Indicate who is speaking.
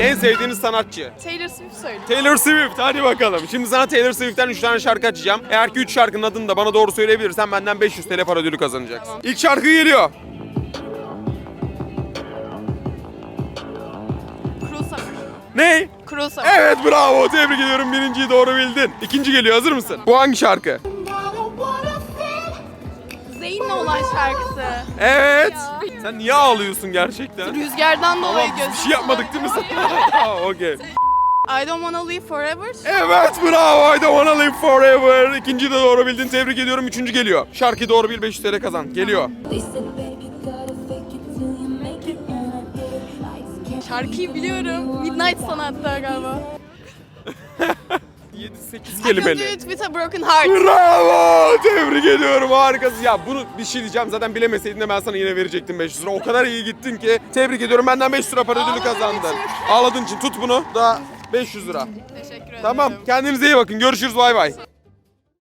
Speaker 1: En sevdiğiniz sanatçı?
Speaker 2: Taylor Swift söyle.
Speaker 1: Taylor Swift hadi bakalım. Şimdi sana Taylor Swift'ten 3 tane şarkı açacağım. Eğer ki 3 şarkının adını da bana doğru söyleyebilirsen benden 500 TL para ödülü kazanacaksın.
Speaker 2: Tamam.
Speaker 1: İlk şarkı geliyor.
Speaker 2: Cruel Summer.
Speaker 1: Ne?
Speaker 2: Cruel Summer.
Speaker 1: Evet bravo tebrik ediyorum birinciyi doğru bildin. İkinci geliyor hazır mısın? Bu hangi şarkı?
Speaker 2: Zeyn'le olan şarkısı.
Speaker 1: Evet. Sen niye ağlıyorsun gerçekten?
Speaker 2: Rüzgardan dolayı
Speaker 1: Tamam biz bir
Speaker 2: gözüm.
Speaker 1: şey yapmadık değil mi sana? Tamam okey.
Speaker 2: I don't wanna live forever.
Speaker 1: Evet bravo I don't wanna live forever. İkinci de doğru bildin tebrik ediyorum. Üçüncü geliyor. Şarkı doğru bil 500 TL kazan. Geliyor.
Speaker 3: They said, baby, gotta fake it till you make it. And I did. Lights,
Speaker 2: Şarkıyı biliyorum. Midnight sana hatta galiba.
Speaker 1: 7-8
Speaker 2: I can do
Speaker 1: kelimeli.
Speaker 2: it with a broken heart.
Speaker 1: Bravo! Tebrik ediyorum harikasın. Ya bunu bir şey diyeceğim zaten bilemeseydin de ben sana yine verecektim 500 lira. O kadar iyi gittin ki tebrik ediyorum benden 500 lira para ödülü
Speaker 2: Ağladığım
Speaker 1: kazandın.
Speaker 2: için.
Speaker 1: Ağladığın için tut bunu da 500 lira.
Speaker 2: Teşekkür ederim.
Speaker 1: Tamam kendinize iyi bakın görüşürüz bay bay.